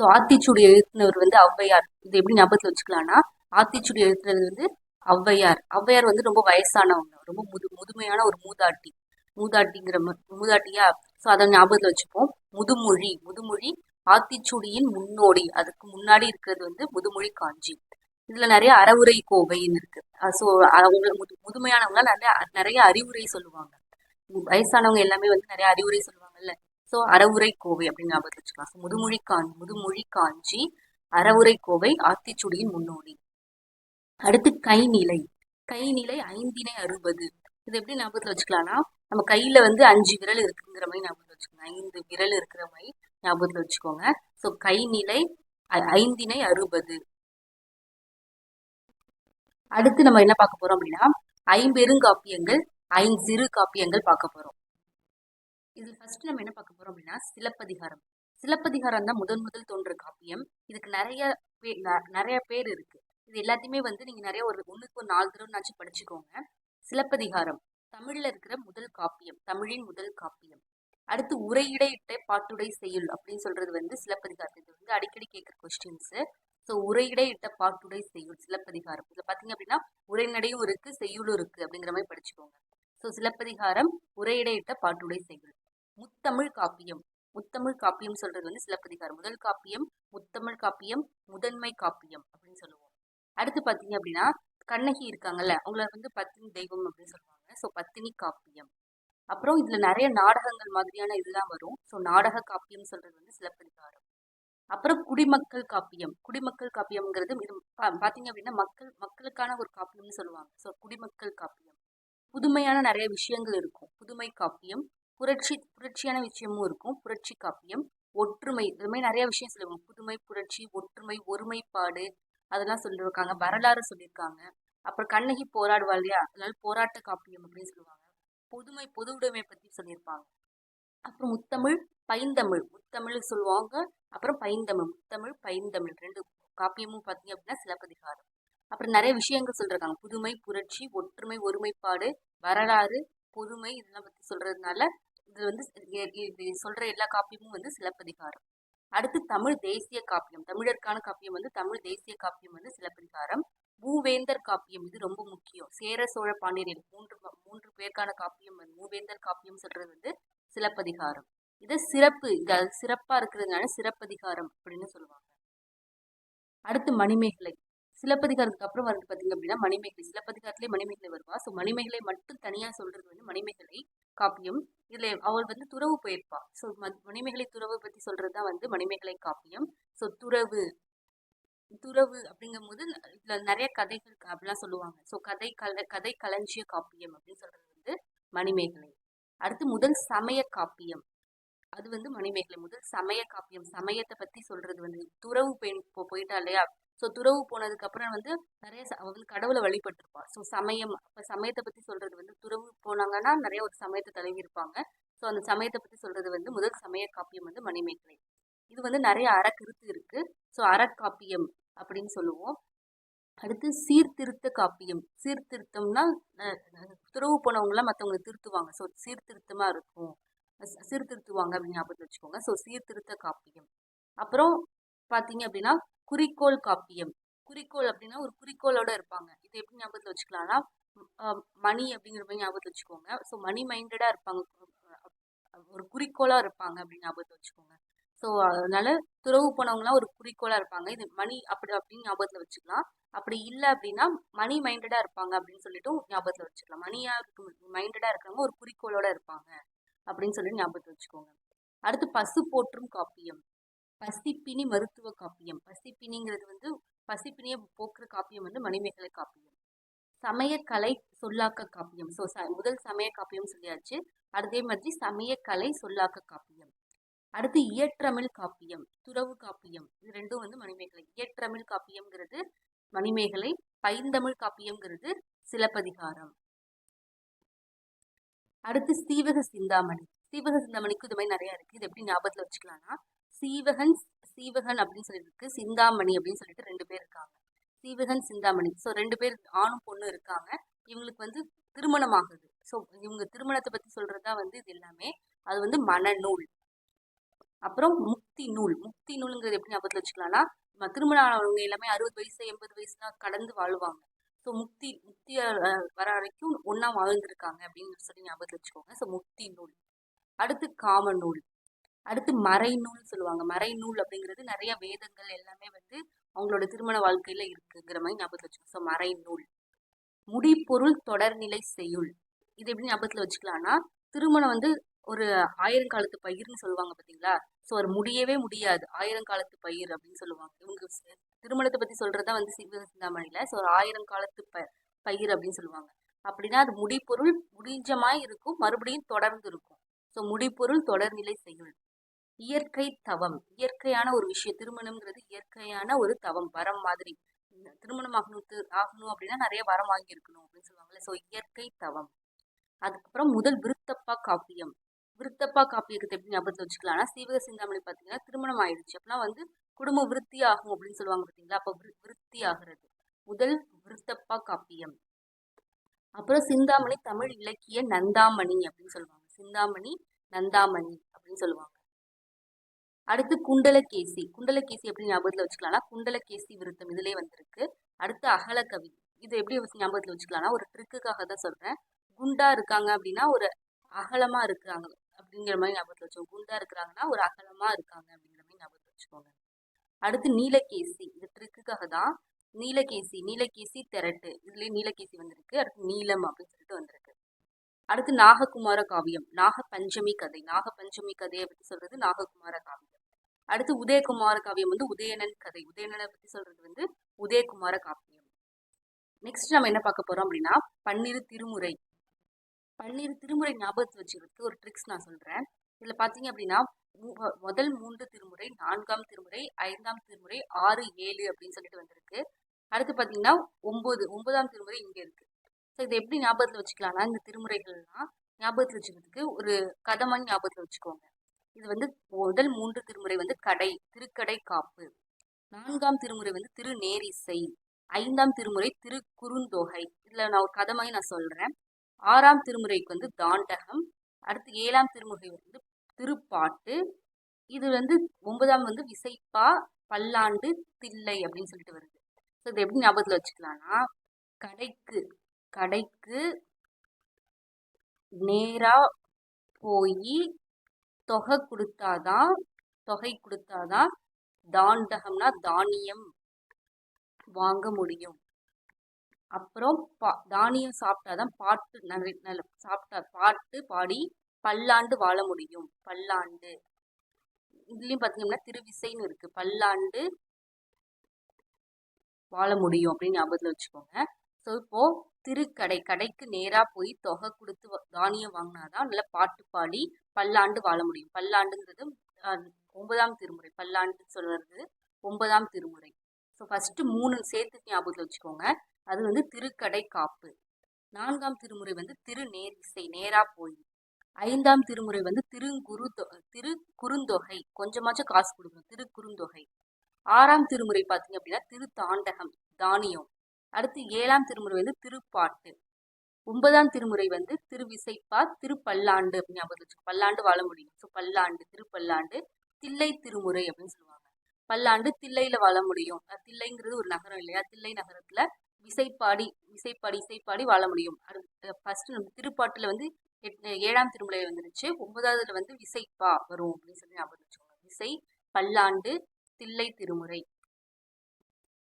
ஸோ ஆத்திச்சூடி எழுத்தினவர் வந்து ஔவையார். இது எப்படி ஞாபகத்தில் வச்சுக்கலாம்னா ஆத்திச்சூடி எழுத்துனது வந்து ஔவையார். ஔவையார் வந்து ரொம்ப வயசானவங்க. ரொம்ப முது முதுமையான ஒரு மூதாட்டி. மூதாட்டிங்கிற மூதாட்டியா? ஸோ அதை ஞாபகத்தில் வச்சுப்போம். முதுமொழி முதுமொழி ஆத்திச்சுடியின் முன்னோடி. அதுக்கு முன்னாடி இருக்கிறது வந்து முதுமொழி காஞ்சி. இதுல நிறைய அறவுரை கோவைன்னு இருக்கு. ஸோ அவங்களுக்கு முது முதுமையானவங்க நிறைய நிறைய அறிவுரை சொல்லுவாங்க. வயசானவங்க எல்லாமே வந்து நிறைய அறிவுரை சொல்லுவாங்கல்ல. ஸோ அறவுரை கோவை அப்படின்னு ஞாபகத்தில் வச்சுக்கலாம். ஸோ முதுமொழி காஞ்சி முதுமொழி காஞ்சி அறவுரை கோவை ஆத்திச்சுடியின் முன்னோடி. அடுத்து கைநிலை. கைநிலை ஐந்தினை அறுபது. இது எப்படி ஞாபகத்தில் வச்சுக்கலாம்னா நம்ம கையில வந்து அஞ்சு விரல் இருக்குங்கிற மாதிரி ஞாபகத்தில் வச்சுக்கலாம் ஐந்து விரல் இருக்கிற மாதிரி ஞாபகத்தில் வச்சுக்கோங்க. ஸோ கைநிலை ஐந்தினை அறுபது. அடுத்து நம்ம என்ன பார்க்க போறோம் அப்படின்னா ஐம்பெருங்காப்பியங்கள் ஐஞ்சிறு காப்பியங்கள் பார்க்க போறோம். இதில் ஃபர்ஸ்ட் நம்ம என்ன பார்க்க போறோம் அப்படின்னா சிலப்பதிகாரம். சிலப்பதிகாரம் தான் முதன் முதல் தோன்ற காப்பியம். இதுக்கு நிறைய ந- நிறைய பேர் இருக்கு. இது எல்லாத்தையுமே வந்து நீங்க நிறைய ஒரு ஒன்றுக்கு ஒரு நாலு தடவைனாச்சும் படிச்சுக்கோங்க. சிலப்பதிகாரம். தமிழ்ல இருக்கிற முதல் காப்பியம் தமிழின் முதல் காப்பியம். அடுத்து உரையிடையிட்ட பாட்டுடை செய்யுள் அப்படின்னு சொல்றது வந்து சிலப்பதிகாரத்தை இது வந்து அடிக்கடி கேட்குற கொஸ்டின்ஸ் ஸோ உரையிடையிட்ட பாட்டுடை செய்யுள் சிலப்பதிகாரம். இதில் பார்த்தீங்க அப்படின்னா உரைநடையும் இருக்கு செய்யுளும் இருக்கு அப்படிங்கிற மாதிரி படிச்சுக்கோங்க. ஸோ சிலப்பதிகாரம் உரையிடையிட்ட பாட்டுடை செய்யுள் முத்தமிழ் காப்பியம். முத்தமிழ் காப்பியம் சொல்றது வந்து சிலப்பதிகாரம். முதல் காப்பியம் முத்தமிழ் காப்பியம் முதன்மை காப்பியம் அப்படின்னு சொல்லுவோம். அடுத்து பார்த்தீங்க அப்படின்னா கண்ணகி இருக்காங்கல்ல அவங்கள வந்து பத்தினி தெய்வம் அப்படின்னு சொல்லுவாங்க. ஸோ பத்தினி காப்பியம். அப்புறம் இதுல நிறைய நாடகங்கள் மாதிரியான இதெல்லாம் வரும். ஸோ நாடக காப்பியம் சொல்றது வந்து சிலப்பதிகாரம். அப்புறம் குடிமக்கள் காப்பியம். குடிமக்கள் காப்பியம்ங்கிறது இது பா- பாத்தீங்க அப்படின்னா மக்கள் மக்களுக்கான ஒரு காப்பியம்னு சொல்லுவாங்க. ஸோ குடிமக்கள் காப்பியம். புதுமையான நிறைய விஷயங்கள் இருக்கும். புதுமை காப்பியம் புரட்சி புரட்சியான விஷயமும் இருக்கும். புரட்சி காப்பியம் ஒற்றுமை இது மாதிரி நிறைய விஷயம் சொல்லுவாங்க. புதுமை புரட்சி ஒற்றுமை ஒருமைப்பாடு அதெல்லாம் சொல்லியிருக்காங்க வரலாறு சொல்லியிருக்காங்க அப்புறம் கண்ணகி போராடுவா இல்லையா? அதனால போராட்ட காப்பியம் அப்படின்னு சொல்லுவாங்க. புதுமை பொது உடைமை பத்தி சொல்லியிருப்பாங்க. அப்புறம் முத்தமிழ் பைந்தமிழ். முத்தமிழ் சொல்லுவாங்க. அப்புறம் பைந்தமிழ் முத்தமிழ் பைந்தமிழ். ரெண்டு காப்பியமும் பார்த்தீங்க அப்படின்னா சிலப்பதிகாரம். அப்புறம் நிறைய விஷயங்கள் சொல்றாங்க புதுமை புரட்சி ஒற்றுமை ஒருமைப்பாடு வரலாறு புதுமை இதெல்லாம் பத்தி சொல்றதுனால இது வந்து சொல்ற எல்லா காப்பியமும் வந்து சிலப்பதிகாரம். அடுத்து தமிழ் தேசிய காப்பியம். தமிழருக்கான காப்பியம் வந்து தமிழ் தேசிய காப்பியம் வந்து சிலப்பதிகாரம். மூவேந்தர் காப்பியம் இது ரொம்ப முக்கியம். சேர சோழ பாண்டியர்கள் மூன்று மூன்று பேருக்கான காப்பியம் மூவேந்தர் காப்பியம் சொல்றது வந்து சிலப்பதிகாரம். இது சிறப்பு இது அது சிறப்பா இருக்கிறதுனால சிறப்பதிகாரம் அப்படின்னு சொல்லுவாங்க. அடுத்து மணிமேகலை. சிலப்பதிகாரத்துக்கு அப்புறம் வந்து பார்த்தீங்க அப்படின்னா மணிமேகலை. சிலப்பதிகாரத்திலே மணிமேகலை வருவா. ஸோ மணிமேகலை மட்டும் தனியாக சொல்றது வந்து மணிமேகலை காப்பியம். இதில் அவள் வந்து துறவு போயிருப்பா. ஸோ மணிமேகலை துறவு பற்றி சொல்றது தான் வந்து மணிமேகலை காப்பியம். ஸோ துறவு துறவு அப்படிங்கும்போது இதுல நிறைய கதைகள் அப்படிலாம் சொல்லுவாங்க. ஸோ கதை கல கதை களஞ்சிய காப்பியம் அப்படின்னு சொல்றது வந்து மணிமேகலை. அடுத்து முதல் சமய காப்பியம். அது வந்து மணிமேகலை. முதல் சமய காப்பியம். சமயத்தை பத்தி சொல்றது வந்து துறவு பெண் இப்போ போயிட்டா இல்லையா? ஸோ துறவு போனதுக்கு அப்புறம் வந்து நிறைய அவ வந்து கடவுளை வழிபட்டிருப்பா. ஸோ சமயம் அப்போ சமயத்தை பத்தி சொல்றது வந்து துறவு போனாங்கன்னா நிறைய ஒரு சமயத்தை தழுவி இருப்பாங்க. ஸோ அந்த சமயத்தை பத்தி சொல்றது வந்து முதல் சமய காப்பியம் வந்து மணிமேகலை. இது வந்து நிறைய அறக்கருத்து இருக்கு. ஸோ அறக்காப்பியம் அப்படின்னு சொல்லுவோம். அடுத்து சீர்திருத்த காப்பியம். சீர்திருத்தம்னா துறவு போனவங்களாம் மற்றவங்களை திருத்துவாங்க. ஸோ சீர்திருத்தமாக இருக்கும். சீர்திருத்துவாங்க அப்படின்னு ஞாபகத்தில் வச்சுக்கோங்க. ஸோ சீர்திருத்த காப்பியம். அப்புறம் பார்த்தீங்க அப்படின்னா குறிக்கோள் காப்பியம். குறிக்கோள் அப்படின்னா ஒரு குறிக்கோளோட இருப்பாங்க. இது எப்படி ஞாபகத்தில் வச்சுக்கலாம்னா மணி அப்படிங்கிற மாதிரி ஞாபகத்தில் வச்சுக்கோங்க. ஸோ மணி மைண்டடாக இருப்பாங்க. ஒரு குறிக்கோளாக இருப்பாங்க அப்படின்னு ஞாபகத்தில் வச்சுக்கோங்க. ஸோ அதனால துறவு போனவங்களாம் ஒரு குறிக்கோளாக இருப்பாங்க. இது மணி அப்படி அப்படின்னு ஞாபகத்தில் வச்சுக்கலாம். அப்படி இல்லை அப்படின்னா மணி மைண்டடாக இருப்பாங்க அப்படின்னு சொல்லிட்டு ஞாபகத்தில் வச்சுக்கலாம். மணியாக இருக்கும் மைண்டடாக இருக்கிறவங்க ஒரு குறிக்கோளோட இருப்பாங்க அப்படின்னு சொல்லிட்டு ஞாபகத்தில் வச்சுக்கோங்க. அடுத்து பசு போற்றும் காப்பியம். பசிப்பினி மருத்துவ காப்பியம். பசிப்பினிங்கிறது வந்து பசிப்பினியை போக்குற காப்பியம் வந்து மணிமேகலை காப்பியம். சமயக்கலை சொல்லாக்க காப்பியம். ஸோ ச முதல் சமய காப்பியம் சொல்லியாச்சு. அதே மாதிரி சமயக்கலை சொல்லாக்க காப்பியம். அடுத்து இயற்றமிழ் காப்பியம் துறவு காப்பியம் இது ரெண்டும் வந்து மணிமேகலை. இயற்றமிழ் காப்பியம்ங்கிறது மணிமேகலை பைந்தமிழ் காப்பியம்ங்கிறது சிலப்பதிகாரம். அடுத்து சீவக சிந்தாமணி. சீவக சிந்தாமணிக்கு இது மாதிரி நிறைய இருக்கு. இது எப்படி ஞாபகத்துல வச்சுக்கலாம்னா சீவகன் சீவகன் அப்படின்னு சொல்லிட்டு சிந்தாமணி அப்படின்னு சொல்லிட்டு ரெண்டு பேர் இருக்காங்க. சீவகன் சிந்தாமணி. ஸோ ரெண்டு பேர் ஆணும் பொண்ணும் இருக்காங்க. இவங்களுக்கு வந்து திருமணம் ஆகுது ஸோ இவங்க திருமணத்தை பத்தி சொல்றதா வந்து இது எல்லாமே அது வந்து மனநூல். அப்புறம் முக்தி நூல். முக்தி நூலுங்கிறது எப்படி ஞாபகத்தில் வச்சுக்கலாம்னா நம்ம திருமணம் ஆனவங்க எல்லாமே அறுபது வயசு எண்பது வயசுலாம் கடந்து வாழுவாங்க. ஸோ முக்தி முக்தி வர வரைக்கும் ஒன்றா வாழ்ந்திருக்காங்க அப்படின்னு சொல்லி ஞாபகத்தில் வச்சுக்கோங்க. ஸோ முக்தி நூல். அடுத்து காம நூல். அடுத்து மறைநூல் சொல்லுவாங்க. மறைநூல் அப்படிங்கிறது நிறைய வேதங்கள் எல்லாமே வந்து அவங்களோட திருமண வாழ்க்கையில இருக்குங்கிற மாதிரி ஞாபகத்தில் வச்சுக்கோங்க. ஸோ மறைநூல் முடிப்பொருள் தொடர்நிலை செய்யுள். இது எப்படி ஞாபகத்தில் வச்சுக்கலாம்னா திருமணம் வந்து ஒரு ஆயிரங்காலத்து பயிர்னு சொல்லுவாங்க பார்த்தீங்களா ஸோ அது முடியவே முடியாது. ஆயிரங்காலத்து பயிர் அப்படின்னு சொல்லுவாங்க. இவங்க திருமணத்தை பற்றி சொல்கிறதா வந்து சிவ சிந்தாமணியில். ஸோ ஒரு ஆயிரங்காலத்து ப பயிர் அப்படின்னு சொல்லுவாங்க. அப்படின்னா அது முடிப்பொருள் முடிஞ்சமாய் இருக்கும். மறுபடியும் தொடர்ந்து இருக்கும். ஸோ முடிப்பொருள் தொடர்நிலை செயல். இயற்கை தவம். இயற்கையான ஒரு விஷயம். திருமணம்ங்கிறது இயற்கையான ஒரு தவம். வரம் மாதிரி. இந்த திருமணம் ஆகணும் ஆகணும் அப்படின்னா நிறைய வரம் வாங்கியிருக்கணும் அப்படின்னு சொல்லுவாங்கல்ல. ஸோ இயற்கை தவம். அதுக்கப்புறம் முதல் விருத்தப்பா காப்பியம். விருத்தப்பா காப்பியத்தை எப்படி ஞாபகத்தில் வச்சுக்கலாம்னா சீவக சிந்தாமணி பார்த்தீங்கன்னா திருமணம் ஆயிடுச்சு. அப்பலாம் வந்து குடும்ப விருத்தி ஆகும் அப்படின்னு சொல்லுவாங்க பார்த்தீங்களா அப்போ விருத்தி ஆகிறது முதல் விருத்தப்பா காப்பியம். அப்புறம் சிந்தாமணி தமிழ் இலக்கிய நந்தாமணி அப்படின்னு சொல்லுவாங்க. சிந்தாமணி நந்தாமணி அப்படின்னு சொல்லுவாங்க. அடுத்து குண்டலகேசி. குண்டலகேசி எப்படி ஞாபகத்தில் வச்சுக்கலாம்னா குண்டலகேசி விருத்தம் இதுலேயே வந்திருக்கு. அடுத்து அகலக்கவி இது எப்படி ஞாபகத்தில் வச்சுக்கலாம்னா ஒரு ட்ரிக்குக்காக தான் சொல்கிறேன் குண்டா இருக்காங்க அப்படின்னா ஒரு அகலமாக இருக்காங்க அப்படிங்கிற மாதிரி ஞாபகத்தில் வச்சுக்கோங்க. குண்டா இருக்கிறாங்கன்னா ஒரு அகலமா இருக்காங்க அப்படிங்கிற மாதிரி ஞாபகத்தில் வச்சுக்கோங்க. அடுத்து நீலகேசி இது ட்ரிக்குக்காக தான் நீலகேசி நீலகேசி திரட்டு. இதுலயே நீலகேசி வந்திருக்கு. அடுத்து நீலம் அப்படின்னு சொல்லிட்டு வந்திருக்கு. அடுத்து நாககுமார காவியம் நாக பஞ்சமி கதை. நாக பஞ்சமி கதையை பத்தி சொல்றது நாககுமார காவியம். அடுத்து உதயகுமார காவியம் வந்து உதயணன் கதை. உதயணனை பத்தி சொல்றது வந்து உதயகுமார காவியம். நெக்ஸ்ட் நம்ம என்ன பார்க்க போறோம் அப்படின்னா பன்னிரு திருமுறை. பன்னிரு திருமுறை ஞாபகத்தை வச்சுக்கிறதுக்கு ஒரு ட்ரிக்ஸ் நான் சொல்கிறேன் இதில் பார்த்தீங்க அப்படின்னா முதல் மூன்று திருமுறை நான்காம் திருமுறை ஐந்தாம் திருமுறை ஆறு ஏழு அப்படின்னு சொல்லிட்டு வந்திருக்கு. அடுத்து பார்த்தீங்கன்னா ஒம்பது ஒன்பதாம் திருமுறை இங்கே இருக்குது ஸோ இதை எப்படி ஞாபகத்தில் வச்சுக்கலாம்னா இந்த திருமுறைகள்லாம் ஞாபகத்தில் வச்சுக்கிறதுக்கு ஒரு கதமான ஞாபகத்தில் வச்சுக்கோங்க. இது வந்து முதல் மூன்று திருமுறை வந்து கடை திருக்கடை காப்பு. நான்காம் திருமுறை வந்து திருநேரிசை. ஐந்தாம் திருமுறை திருக்குறுந்தொகை. இதில் நான் ஒரு கதமாய் நான் சொல்கிறேன் ஆறாம் திருமுறைக்கு வந்து தாண்டகம் அடுத்து ஏழாம் திருமுறை வந்து திருப்பாட்டு இது வந்து ஒன்பதாம் வந்து விசைப்பா பல்லாண்டு தில்லை அப்படின்னு சொல்லிட்டு வருது. ஸோ இது எப்படி ஞாபகத்தில் வச்சுக்கலாம்னா கடைக்கு கடைக்கு நேராக போய் தொகை கொடுத்தாதான் தொகை கொடுத்தாதான் தாண்டகம்னா தானியம் வாங்க முடியும். அப்புறம் பா தானியம் சாப்பிட்டாதான் பாட்டு நல்ல நல்ல சாப்பிட்டா பாட்டு பாடி பல்லாண்டு வாழ முடியும். பல்லாண்டு. இதுலேயும் பார்த்தீங்கன்னா திருவிசைன்னு இருக்கு. பல்லாண்டு வாழ முடியும் அப்படின்னு ஞாபகத்தில் வச்சுக்கோங்க. ஸோ இப்போ திருக்கடை கடைக்கு நேராக போய் தொகை கொடுத்து வ- தானியம் வாங்கினாதான் நல்லா பாட்டு பாடி பல்லாண்டு வாழ முடியும். பல்லாண்டுங்கிறது ஒன்பதாம் திருமுறை. பல்லாண்டு சொல்றது ஒன்பதாம் திருமுறை. ஸோ ஃபஸ்ட்டு மூணு சேர்த்து ஞாபகத்தில் வச்சுக்கோங்க. அது வந்து திருக்கடை காப்பு. நான்காம் திருமுறை வந்து திரு நேர் இசை நேரா போய். ஐந்தாம் திருமுறை வந்து திருங்குரு திரு குறுந்தொகை. கொஞ்சமாச்சும் காசு கொடுக்கணும். திரு குறுந்தொகை. ஆறாம் திருமுறை பார்த்தீங்க அப்படின்னா திரு தாண்டகம் தானியம். அடுத்து ஏழாம் திருமுறை வந்து திருப்பாட்டு. ஒன்பதாம் திருமுறை வந்து திருவிசைப்பா திருப்பல்லாண்டு அப்படின்னு ஞாபகம் பல்லாண்டு வாழ முடியும். ஸோ பல்லாண்டு திருப்பல்லாண்டு தில்லை திருமுறை அப்படின்னு சொல்லுவாங்க. பல்லாண்டு தில்லையில வாழ முடியும். தில்லைங்கிறது ஒரு நகரம் இல்லையா? தில்லை நகரத்துல விசைப்பாடி விசைப்பாடி இசைப்பாடி வாழ முடியும். ஃபர்ஸ்ட் நம்ம வந்து எட்- ஏழாம் திருமுறை வந்துருச்சு. ஒன்பதாவதுல வந்து விசைப்பா வரும் அப்படின்னு சொல்லி ஞாபகம் வச்சுக்கோங்க. விசை பல்லாண்டு தில்லை திருமுறை.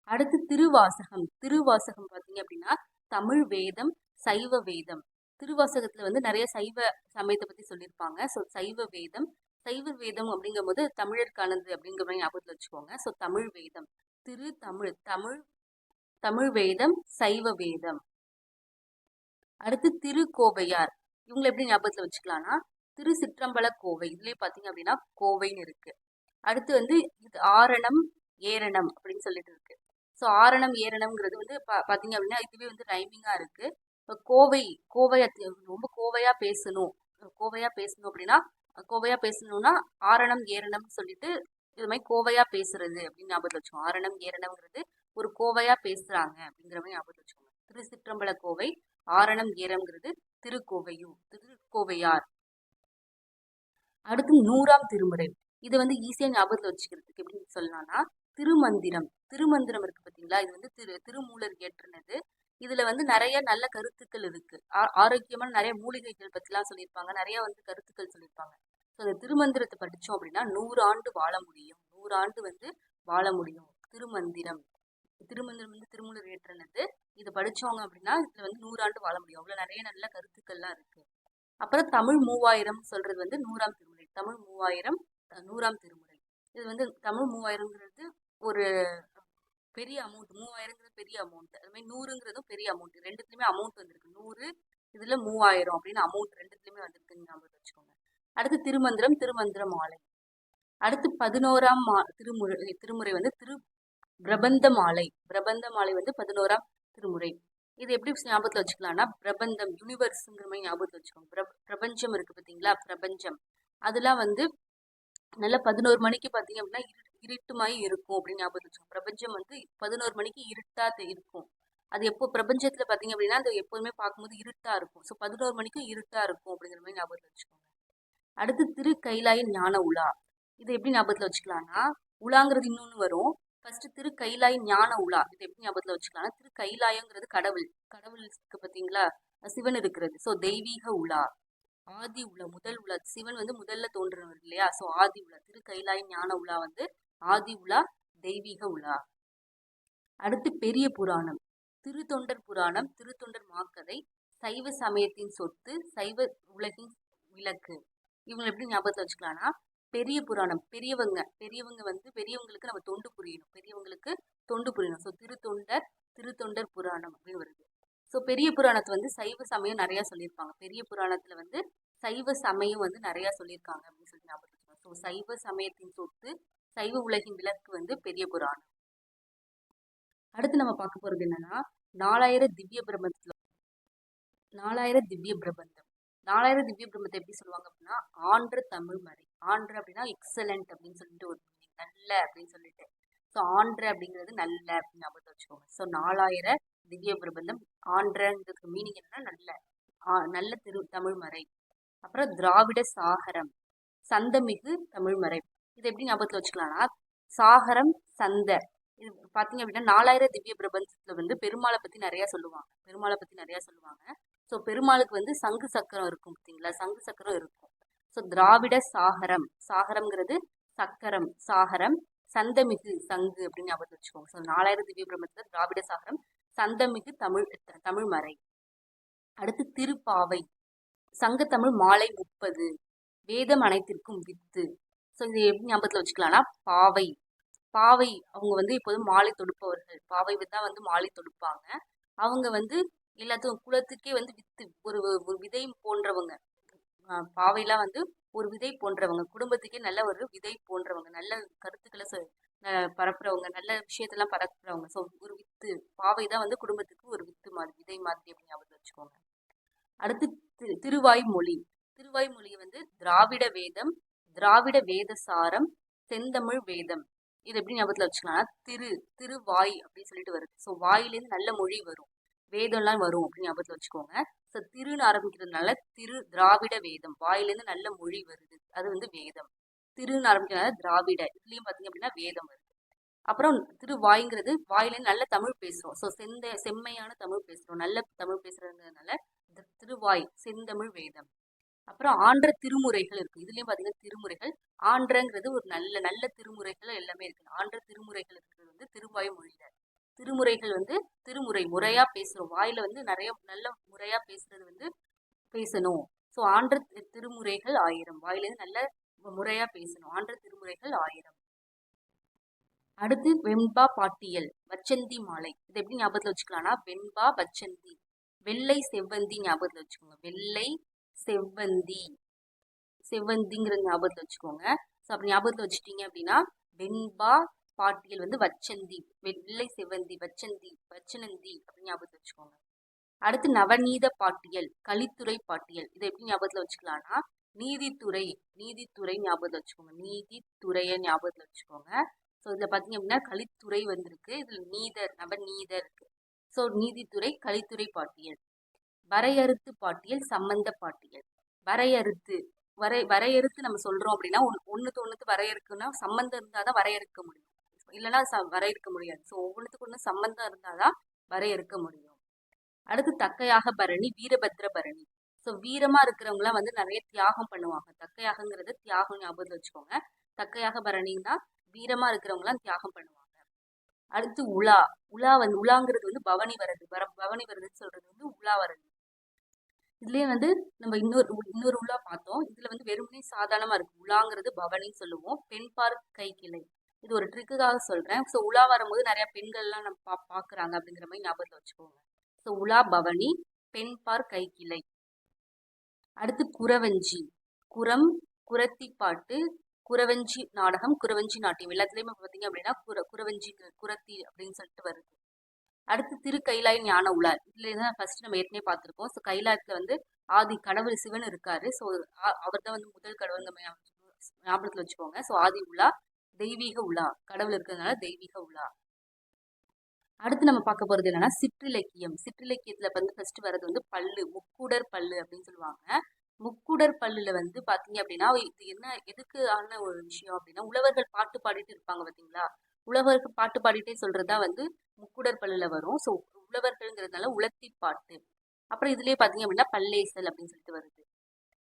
அடுத்து திருவாசகம். திருவாசகம் பார்த்தீங்க அப்படின்னா தமிழ் வேதம் சைவ வேதம். திருவாசகத்துல வந்து நிறைய சைவ சமயத்தை பத்தி சொல்லியிருப்பாங்க. ஸோ சைவ வேதம் சைவ வேதம் அப்படிங்கும்போது தமிழருக்கானது அப்படிங்கிற மாதிரி ஞாபகத்தில் வச்சுக்கோங்க. ஸோ தமிழ் வேதம். திரு தமிழ் தமிழ் தமிழ் வேதம் சைவ வேதம் அடுத்து திருக்கோவையார். இவங்களை எப்படி ஞாபகத்தில் வச்சுக்கலாம்னா திரு சிற்றம்பல கோவை. இதுலயே பார்த்தீங்க அப்படின்னா கோவைன்னு இருக்கு. அடுத்து வந்து இது ஆரணம் ஏரணம் அப்படின்னு சொல்லிட்டு இருக்கு. ஸோ ஆரணம் ஏரணம்ங்கிறது வந்து பா- பார்த்தீங்க அப்படின்னா இதுவே வந்து ரைமிங்காக இருக்கு. இப்போ கோவை கோவை ரொம்ப கோவையா பேசணும். கோவையா பேசணும் அப்படின்னா கோவையா பேசணும்னா ஆரணம் ஏரணம்னு சொல்லிட்டு இது மாதிரி கோவையா பேசுறது அப்படின்னு ஞாபகத்தில் வச்சோம் ஆரணம் ஏரணம்ங்கிறது ஒரு கோவையா பேசுறாங்க அப்படிங்கிற மாதிரி ஞாபகத்தில் வச்சுக்கோங்க. திருச்சிற்றம்பல கோவை ஆரணம் ஏரம்ங்கிறது திருக்கோவையூர் திருக்கோவையார். அடுத்து நூறாம் திருமுறை. இது வந்து ஈஸியாக ஞாபகத்தில் வச்சுக்கிறதுக்கு எப்படின்னு சொல்லலாம்னா திருமந்திரம். திருமந்திரம் இருக்கு பார்த்தீங்களா இது வந்து திரு திருமூலர் இயற்றினது. இதுல வந்து நிறைய நல்ல கருத்துக்கள் இருக்கு. ஆ- ஆரோக்கியமான நிறைய மூலிகைகள் பத்திலாம் சொல்லியிருப்பாங்க. நிறைய வந்து கருத்துக்கள் சொல்லியிருப்பாங்க. ஸோ அந்த திருமந்திரத்தை படித்தோம் அப்படின்னா நூறு ஆண்டு வாழ முடியும். நூறு ஆண்டு வந்து வாழ முடியும். திருமந்திரம். திருமந்திரம் வந்து திருமூலர் ஏற்றினது. இதை படிச்சவங்க அப்படின்னா இதில் வந்து நூறாண்டு வாழ முடியும். அவ்வளோ நிறைய நல்ல கருத்துக்கள்லாம் இருக்கு. அப்புறம் தமிழ் மூவாயிரம் சொல்றது வந்து நூறாம் திருமுறை. தமிழ் மூவாயிரம் நூறாம் திருமுறை. இது வந்து தமிழ் மூவாயிரங்கிறது ஒரு பெரிய அமௌண்ட் மூவாயிரங்கிறது பெரிய அமௌண்ட் அது மாதிரி நூறுங்கிறதும் பெரிய அமௌண்ட் ரெண்டுத்துலயுமே அமௌண்ட் வந்திருக்கு. நூறு இதுல மூவாயிரம் அப்படின்னு அமௌண்ட் ரெண்டுத்துலயுமே வந்திருக்குன்னு ஞாபகம் வச்சுக்கோங்க. அடுத்து திருமந்திரம் திருமந்திரம் மாலை அடுத்து பதினோராம் மா திருமுறை திருமுறை வந்து திரு பிரபந்த மாலை பிரபந்த மாலை வந்து பதினோராம் திருமுறை. இது எப்படி ஞாபகத்தில் வச்சுக்கலாம்னா பிரபந்தம் யூனிவர்ஸுங்கிற மாதிரி ஞாபகத்தில் வச்சுக்கோங்க. பிர பிரபஞ்சம் இருக்கு பார்த்தீங்களா? பிரபஞ்சம். அதெல்லாம் வந்து நல்லா பதினோரு மணிக்கு பார்த்தீங்க அப்படின்னா இருட்டுமாய் இருக்கும் அப்படின்னு ஞாபகத்தில் வச்சுக்கோங்க. பிரபஞ்சம் வந்து பதினோரு மணிக்கு இருட்டாக இருக்கும். அது எப்போ பிரபஞ்சத்தில் பார்த்தீங்க அப்படின்னா அது எப்போதுமே பார்க்கும்போது இருட்டாக இருக்கும். ஸோ பதினோரு மணிக்கும் இருட்டாக இருக்கும் அப்படிங்கிற மாதிரி ஞாபகத்தில் வச்சுக்கோங்க. அடுத்து திரு கைலாய ஞான உலா. இது எப்படி ஞாபகத்தில் வச்சுக்கலாம்னா உலாங்கிறது இன்னொன்று வரும். ஃபர்ஸ்ட் திரு கைலாய் ஞான உலா இது எப்படி ஞாபகத்தில் வச்சுக்கலாம்னா திரு கைலாயங்கிறது கடவுள் கடவுள் இருக்கு பார்த்தீங்களா? சிவன் இருக்கிறது. ஸோ தெய்வீக உலா ஆதி உலா முதல் உலா. சிவன் வந்து முதல்ல தோன்றுனவர் இல்லையா? ஸோ ஆதி உலா திரு கைலாய் ஞான உலா வந்து ஆதி உலா தெய்வீக உலா. அடுத்து பெரிய புராணம் திருத்தொண்டர் புராணம் திருத்தொண்டர் மாக்கதை சைவ சமயத்தின் சொத்து சைவ உலகின் விளக்கு. இவங்களை எப்படி ஞாபகத்தில் வச்சுக்கலாம்னா பெரிய புராணம். பெரியவங்க பெரியவங்க வந்து பெரியவங்களுக்கு நம்ம தொண்டு புரியணும். பெரியவங்களுக்கு தொண்டு புரியணும். ஸோ திருத்தொண்டர் திருத்தொண்டர் புராணம் அப்படின்னு வருது. ஸோ பெரிய புராணத்தை வந்து சைவ சமயம் நிறையா சொல்லியிருப்பாங்க. பெரிய புராணத்தில் வந்து சைவ சமயம் வந்து நிறையா சொல்லியிருக்காங்க அப்படின்னு சொல்லி ஞாபகம் ஸோ சைவ சமயத்தின் சொத்து சைவ உலகின் விளக்கு வந்து பெரிய புராணம். அடுத்து நம்ம பார்க்க போகிறது என்னன்னா நாலாயிரம் திவ்ய பிரபந்தத்தில் நாலாயிரம் திவ்ய பிரபந்தம். நாலாயிரம் திவ்ய பிரபந்தத்தை எப்படி சொல்லுவாங்க அப்படின்னா ஆன்ற தமிழ் மறை. ஆன்ற அப்படின்னா எக்ஸலண்ட் அப்படின்னு சொல்லிட்டு ஒரு நல்ல அப்படின்னு சொல்லிட்டு. ஸோ ஆன்ற அப்படிங்கிறது நல்ல அப்படின்னு ஞாபகத்தை வச்சுக்கோங்க. ஸோ நாலாயிரம் திவ்ய பிரபந்தம் ஆன்றங்கிறதுக்கு மீனிங் என்னன்னா நல்ல ஆ- நல்ல திரு தமிழ் மறை. அப்புறம் திராவிட சாகரம் சந்தமிகு தமிழ்மறை இது எப்படி ஞாபகத்தில் வச்சுக்கலாம்னா சாகரம் சந்த. இது பார்த்தீங்க அப்படின்னா நாலாயிரம் திவ்ய பிரபந்தத்தில் வந்து பெருமாளை பற்றி நிறையா சொல்லுவாங்க. பெருமாளை பற்றி நிறையா சொல்லுவாங்க. ஸோ பெருமாளுக்கு வந்து சங்கு சக்கரம் இருக்கும் பார்த்தீங்களா சங்கு சக்கரம் இருக்கும். ஸோ திராவிட சாகரம். சாகரம்ங்கிறது சக்கரம் சாகரம் சந்தமிகு சங்கு அப்படின்னு ஞாபகத்தில் வச்சுக்கோங்க. ஸோ நாலாயிரம் திவ்ய பிரம்மத்தில் திராவிட சாகரம் சந்தமிகு தமிழ் தமிழ்மறை அடுத்து திருப்பாவை. சங்கத்தமிழ் மாலை முப்பது. வேதம் அனைத்திற்கும் வித்து. ஸோ இது எப்படி ஞாபகத்தில் வச்சுக்கலாம்னா பாவை. பாவை அவங்க வந்து இப்போது மாலை தொடுப்பவர்கள். பாவை தான் வந்து மாலை தொடுப்பாங்க. அவங்க வந்து எல்லாத்துக்கும் குலத்துக்கே வந்து வித்து. ஒரு ஒரு விதை போன்றவங்க. பாவைலாம் வந்து ஒரு விதை போன்றவங்க குடும்பத்துக்கே நல்ல ஒரு விதை போன்றவங்க நல்ல கருத்துக்களை சொ- பரப்புறவங்க நல்ல விஷயத்தெல்லாம் பரப்புறவங்க. ஸோ ஒரு வித்து பாவை தான் வந்து குடும்பத்துக்கு ஒரு வித்து மாதிரி விதை மாதிரி அப்படின்னு ஞாபகம் வச்சுக்கோங்க. அடுத்து திரு திருவாய்மொழி திருவாய்மொழி வந்து திராவிட வேதம் திராவிட வேத சாரம் செந்தமிழ் வேதம். இது எப்படி ஞாபகத்தில் வச்சுக்கலாம்னா திரு திருவாய் அப்படின்னு சொல்லிட்டு வருது. ஸோ வாயிலேருந்து நல்ல மொழி வரும். வேதம்லாம் வரும் அப்படின்னு ஞாபகத்தில் வச்சுக்கோங்க. ஸோ திருன்னு ஆரம்பிக்கிறதுனால திரு திராவிட வேதம். வாயிலேருந்து நல்ல மொழி வருது. அது வந்து வேதம். திருன்னு ஆரம்பிக்கிறதுனால திராவிட. இதுலேயும் பார்த்தீங்க அப்படின்னா வேதம் வருது. அப்புறம் திருவாய்ங்கிறது வாயிலேருந்து நல்ல தமிழ் பேசுகிறோம் ஸோ செந்த செம்மையான தமிழ் பேசுகிறோம் நல்ல தமிழ் பேசுகிறதுனால திருவாய் செந்தமிழ் வேதம். அப்புறம் ஆன்ற திருமுறைகள் இருக்கு. இதுலயும் பாத்தீங்கன்னா திருமுறைகள். ஆன்றங்கிறது ஒரு நல்ல நல்ல திருமுறைகள் எல்லாமே இருக்கு. ஆன்ற திருமுறைகள் இருக்கிறது வந்து திருவாய் மொழியில. திருமுறைகள் வந்து திருமுறை முறையா பேசுறோம் வாயில வந்து நிறைய நல்ல முறையா பேசுறது வந்து பேசணும். ஸோ ஆன்ற திருமுறைகள் ஆயிரம். வாயிலேருந்து நல்ல முறையா பேசணும். ஆன்ற திருமுறைகள் ஆயிரம். அடுத்து வெண்பா பாட்டியல் வச்சந்தி மாலை. இது எப்படி ஞாபகத்தில் வச்சுக்கலாம்னா வெண்பா வச்சந்தி. வெள்ளை செவ்வந்தி ஞாபகத்தில் வச்சுக்கோங்க. வெள்ளை செவ்வந்தி. செவ்வந்திங்கிற ஞாபகத்தில் வச்சுக்கோங்க. ஸோ அப்படி ஞாபகத்தில் வச்சுட்டீங்க அப்படின்னா வெண்பா பாட்டியல் வந்து வச்சந்தி வெள்ளை செவ்வந்தி வச்சந்தி வச்சனந்தி அப்படின்னு ஞாபகத்துல வச்சுக்கோங்க. அடுத்து நவநீத பாட்டியல் கலித்துறை பாட்டியல். இதை எப்படி ஞாபகத்தில் வச்சுக்கலாம்னா நீதித்துறை நீதித்துறை ஞாபகத்தில் வச்சுக்கோங்க. நீதித்துறையை ஞாபகத்தில் வச்சுக்கோங்க. ஸோ இதில் பார்த்தீங்க அப்படின்னா கலித்துறை வந்திருக்கு. இதில் நீதர் நவநீதர் இருக்கு. ஸோ நீதித்துறை கலித்துறை பாட்டியல். வரையறுத்து பாட்டியல் சம்பந்த பாட்டியல். வரையறுத்து வரை வரையறுத்து நம்ம சொல்கிறோம் அப்படின்னா ஒன்று ஒன்றுத்து ஒன்றுத்து வரையறுக்குன்னா சம்பந்தம் இருந்தால் தான் வரையறுக்க முடியும். இல்லைன்னா ச வரையறுக்க முடியாது. ஸோ ஒவ்வொன்றுத்துக்கு ஒன்று சம்பந்தம் இருந்தால் தான் வரையறுக்க முடியும். அடுத்து தக்கையாக பரணி வீரபத்ர பரணி. ஸோ வீரமா இருக்கிறவங்களாம் வந்து நிறைய தியாகம் பண்ணுவாங்க. தக்கையாகங்கிறது தியாகம் ஞாபகத்தில் வச்சுக்கோங்க. தக்கையாக பரணின்னா வீரமா இருக்கிறவங்களாம் தியாகம் பண்ணுவாங்க. அடுத்து உலா. உலா வந்து உலாங்கிறது வந்து பவனி வரது. வர பவனி வருதுன்னு சொல்றது வந்து உலா வரது. இதுலேயே வந்து நம்ம இன்னொரு இன்னொரு உலா பார்த்தோம். இதுல வந்து வெறுமனே சாதாரணமா இருக்கு. உலாங்கிறது பவனின்னு சொல்லுவோம். பெண் பார்க் கை கிளை இது ஒரு ட்ரிக்குக்காக சொல்றேன். ஸோ உலா வரும்போது நிறைய பெண்கள்லாம் நம்ம பா பார்க்குறாங்க அப்படிங்கிற மாதிரி ஞாபகத்தில் வச்சுக்கோங்க. ஸோ உலா பவனி பெண் பார் கை கிளை அடுத்து குறவஞ்சி குரம் குரத்தி பாட்டு குறவஞ்சி நாடகம் குறவஞ்சி நாட்டியம். எல்லாத்துலேயுமே பார்த்தீங்க அப்படின்னா குர குறவஞ்சி குரத்தி அப்படின்னு சொல்லிட்டு வருது. அடுத்து திரு கைலாய ஞான உலா. இதுல தான் ஃபர்ஸ்ட் நம்ம ஏற்கனவே பார்த்துருக்கோம். ஸோ கைலாயத்தில் வந்து ஆதி கடவுள் சிவன் இருக்காரு. ஸோ அவர் தான் வந்து முதல் கடவுள் ஞாபகத்தில் வச்சுக்கோங்க. ஸோ ஆதி உலா தெய்வீக உலா கடவுள் இருக்கிறதுனால தெய்வீக உலா. அடுத்து நம்ம பார்க்க போறது என்னன்னா சிற்றிலக்கியம். சிற்றிலக்கியத்துல வந்து ஃபர்ஸ்ட் வர்றது வந்து பல்லு முக்குடர் பல்லு அப்படின்னு சொல்லுவாங்க. முக்குடர் பல்லுல வந்து பாத்தீங்க அப்படின்னா இது என்ன எதுக்கு ஆன ஒரு விஷயம் அப்படின்னா உழவர்கள் பாட்டு பாடிட்டு இருப்பாங்க பாத்தீங்களா உழவர்கள் பாட்டு பாடிட்டே தான் வந்து முக்குடர் பல்லுல வரும். ஸோ உழவர்கள்ங்கிறதுனால உலத்தி பாட்டு. அப்புறம் இதுலயே பாத்தீங்க அப்படின்னா பல்லேசல் அப்படின்னு சொல்லிட்டு வருது.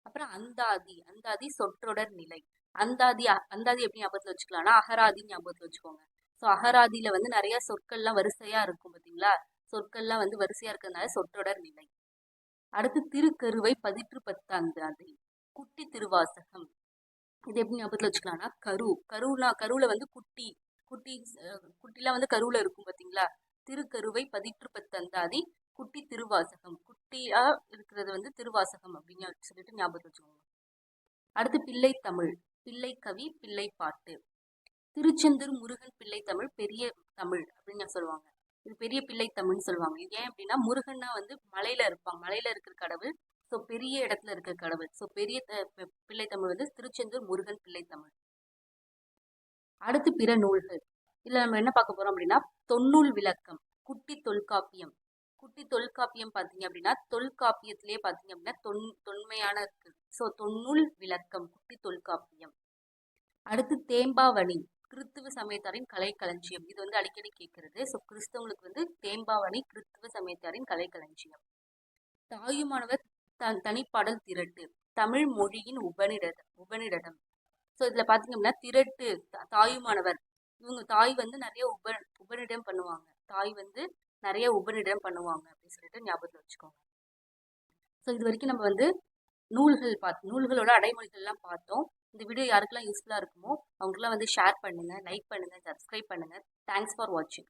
அப்புறம் அந்தாதி. அந்தாதி சொற்றொடர் நிலை. அந்தாதி அந்தாதி எப்படி ஞாபகத்துல வச்சுக்கலாம்னா அகராதி ஞாபகத்துல வச்சுக்கோங்க. ஸோ அகராதியில வந்து நிறைய சொற்கள்லாம் வரிசையா இருக்கும் பார்த்தீங்களா சொற்கள்லாம் வந்து வரிசையா இருக்கிறதுனால சொற்றொடர் நிலை. அடுத்து திருக்கருவை பதிற்று பத்தாந்தாதி குட்டி திருவாசகம். இது எப்படி ஞாபகத்தில் வச்சுக்கலாம்னா கரு. கருனா கருவில் வந்து குட்டி. குட்டி குட்டிலாம் வந்து கருவில் இருக்கும் பார்த்தீங்களா திருக்கருவை பதிற்று பத்தந்தாதி குட்டி திருவாசகம். குட்டியா இருக்கிறது வந்து திருவாசகம் அப்படின்னு சொல்லிட்டு ஞாபகத்தில் வச்சுக்கோங்க. அடுத்து பிள்ளை தமிழ். பிள்ளை கவி பிள்ளை பாட்டு. திருச்செந்தூர் முருகன் பிள்ளை தமிழ் பெரிய தமிழ் அப்படின்னு சொல்லுவாங்க. இது பெரிய பிள்ளை தமிழ்னு சொல்லுவாங்க. இது ஏன் அப்படின்னா முருகன்னா வந்து மலையில இருப்பாங்க. மலையில இருக்கிற கடவுள் ஸோ பெரிய இடத்துல இருக்கிற கடவுள் ஸோ பெரிய பிள்ளை தமிழ் வந்து திருச்செந்தூர் முருகன் பிள்ளை தமிழ். அடுத்து பிற நூல்கள். இதில் நம்ம என்ன பார்க்க போறோம் அப்படின்னா தொன்னூல் விளக்கம் குட்டி தொல்காப்பியம். குட்டி தொல்காப்பியம் பார்த்தீங்க அப்படின்னா தொல்காப்பியத்திலே பார்த்தீங்க அப்படின்னா தொன் தொன்மையான இருக்கு. ஸோ தொன்னூல் விளக்கம் குட்டி தொல்காப்பியம். அடுத்து தேம்பாவணி கிறித்துவ சமயத்தாரின் கலை களஞ்சியம் இது வந்து அடிக்கடி கேட்கறது. ஸோ கிறிஸ்தவங்களுக்கு வந்து தேம்பாவணி கிறித்துவ சமயத்தாரின் கலை களஞ்சியம் தாயுமானவர் தன் தனிப்பாடல் திரட்டு தமிழ் மொழியின் உபநிடத உபநிடதம். ஸோ இதில் பார்த்தீங்க அப்படின்னா திரட்டு தாயுமானவர். இவங்க தாய் வந்து நிறைய உப உபநிடம் பண்ணுவாங்க. தாய் வந்து நிறைய உபநிடம் பண்ணுவாங்க அப்படின்னு சொல்லிட்டு ஞாபகத்தில் வச்சுக்கோங்க. ஸோ இது வரைக்கும் நம்ம வந்து நூல்கள் பார்த்து நூல்களோட அடைமொழிகள்லாம் பார்த்தோம். இந்த வீடியோ யாருக்கெல்லாம் யூஸ்ஃபுல்லாக இருக்குமோ அவங்களுக்குலாம் வந்து ஷேர் பண்ணுங்கள் லைக் பண்ணுங்கள் சப்ஸ்கிரைப் பண்ணுங்கள் தேங்க்ஸ் ஃபார் வாட்சிங்